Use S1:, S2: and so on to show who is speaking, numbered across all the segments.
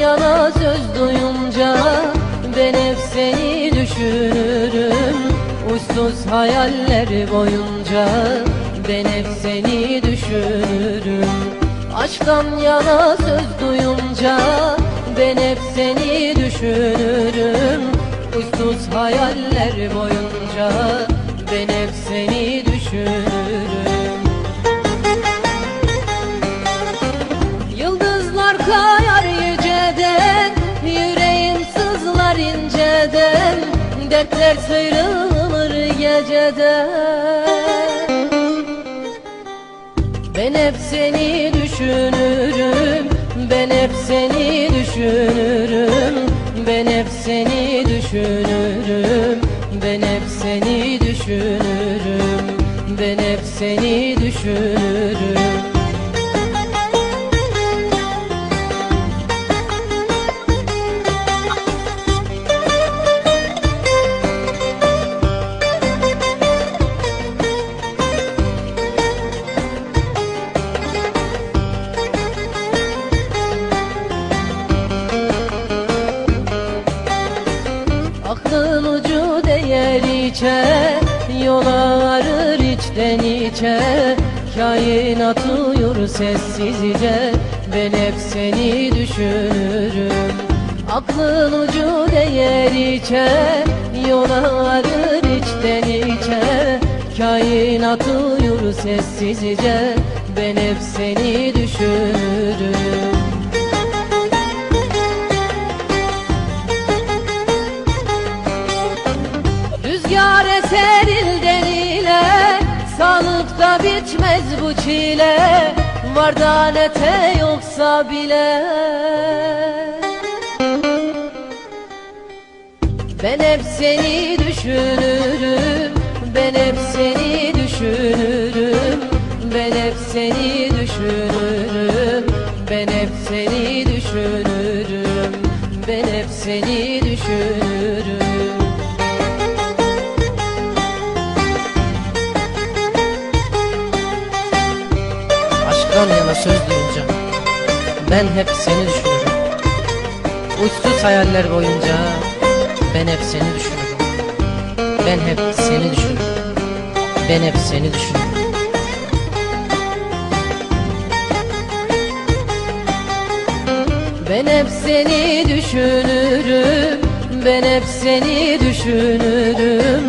S1: Yana söz duyunca ben hep seni düşünürüm. Uçsuz hayaller boyunca ben hep seni düşünürüm. Aşktan yana söz duyunca ben hep seni düşünürüm. Uçsuz hayaller boyunca Dertler sıyrılır geceden Ben hep seni düşünürüm Ben hep seni düşünürüm Ben hep seni düşünürüm Ben hep seni düşünürüm Ben hep seni düşünürüm içe Yola arır içten içe. Kainat uyur sessizce Ben hep seni düşünürüm. Aklın ucu değer içe Yola arır içten içe. Kainat uyur sessizce Ben hep seni düşünürüm Rüzgar eser ilden ile Sanıp bitmez bu çile. Var da yoksa bile. Ben hep seni düşünürüm Ben hep seni düşünürüm. Ben hep seni düşünürüm Ben hep seni düşünürüm. Ben hep seni
S2: Aşktan yana söz duyunca Ben hep seni düşünürüm. Uçsuz hayaller boyunca Ben hep seni düşünürüm. Ben hep seni düşünürüm. Ben hep seni düşünürüm.
S1: Ben hep seni düşünürüm. Ben hep seni düşünürüm.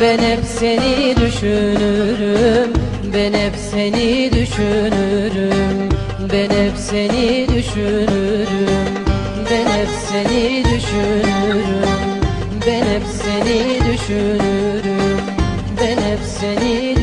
S1: Ben hep seni düşünürüm Ben hep seni düşünürüm. Ben hep seni düşünürüm. Ben hep seni düşünürüm. Ben hep seni düşünürüm. Ben hep seni